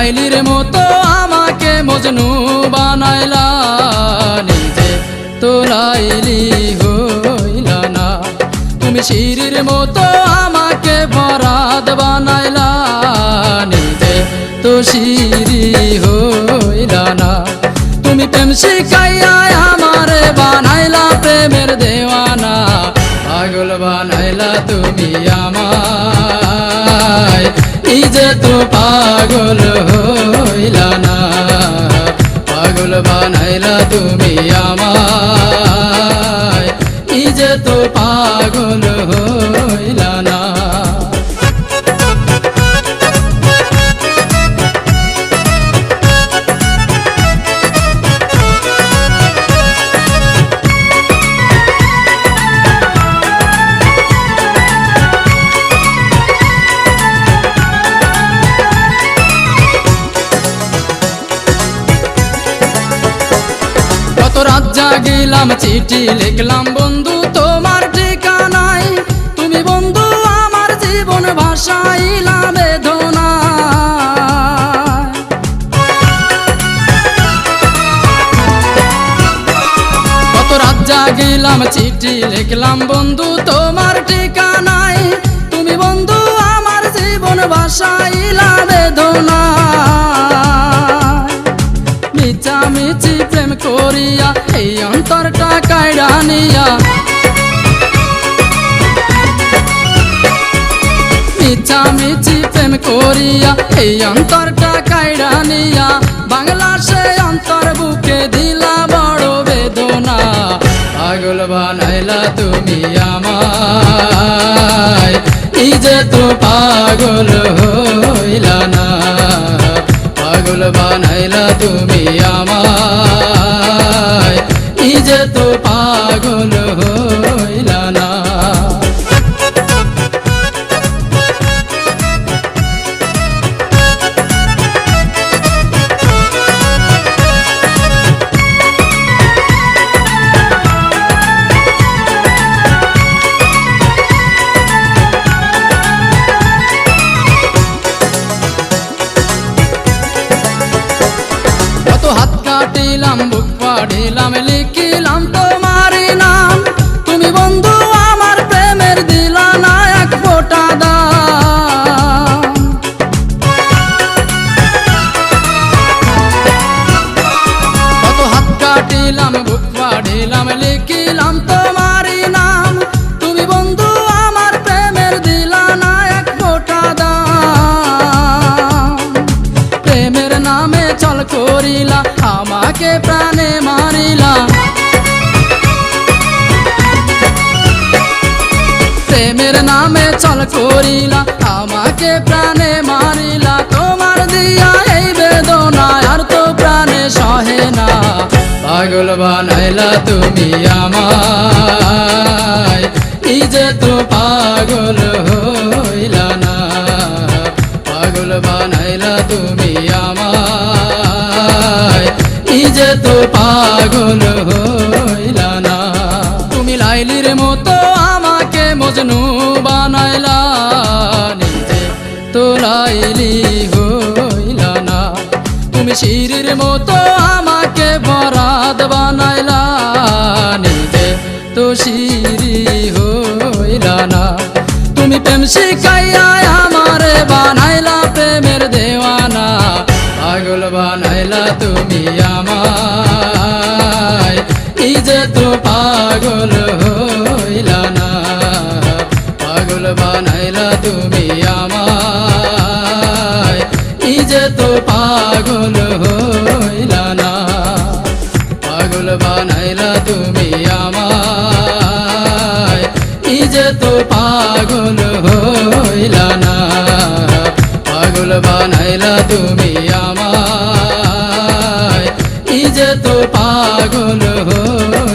লাইলির মতো আমাকে মজনু বানাইলা, নিজে তো লাইলি হইলা না। তুমি শিরির মতো আমাকে বরাদ বানাইলা, নিজে তো শিরি হইলা না। তুমি প্রেম শিখাইয়া আমার বানাইলা, প্রেমের দেওয়ানা। পাগল বানাইলা তুমি আমার। তো পাগল হইলা না। পাগল বানাইলা তুমি আমায়। যে তো পাগল হইলা রাত জাগিলাম চিঠি লিখলাম, বন্ধু তোমার ঠিকানায়। তুমি বন্ধু আমার জীবন ভাষাইলা বেদনা কত রাত জাগিলাম চিঠি লিখলাম, বন্ধু তোমার ঠিকানায়। তুমি বন্ধু আমার জীবন ভাষাইলা বেদনা করিয়া, এই অন্তরটা কায়রা নিয়া বাংলা সে অন্তর বুকে দিলা বড় বেদনা। পাগল বানাইলা তুমি আমায় এই যে তো পাগল হইলা না। পাগল বানাইলা তুমি আমায় এই যে তো পাগল পাড়িলাম লিখিলাম তোমার নাম। তুমি বন্ধু, আমার প্রেমের দিলা না এক ফোটা দাম। কত হাত কাটিলাম, বুক পাড়িলাম লিখিলাম তোমার নাম। তুমি বন্ধু, আমার প্রেমের দিলা না এক ফোটা দাম। প্রেমের নামে চল করিলা, আমাকে প্রাণে মারিলা প্রেমের নামে চল করিলা, আমাকে প্রাণে মারিলা। তোমার দিয়া এই বেদনা আর তো প্রাণে সহে না। পাগল বানাইলা তুমি আমায় নিজে তো পাগল হইলা না। তুমি লাইলির মতো আমাকে মজনু বানাইলা নিজে তো লাইলি হইলা না। তুমি শিরির মতো আমাকে বরাদ বানাইলা নিজে তো শিরি হইলা না। তুমি প্রেম শিখাইয়া আমারে বানাইলা প্রেমের দেওয়ানা। পাগল বানাইলা তুমি পাগল হইলা না। পাগল বানাইলা তুমি আমায়। যে তো পাগল হইলা না। পাগল বানাইলা তুমি আমায়। যে তো পাগল হইলা না। পাগল বানাইলা তুমি আমায়। যে তো পাগল হইলা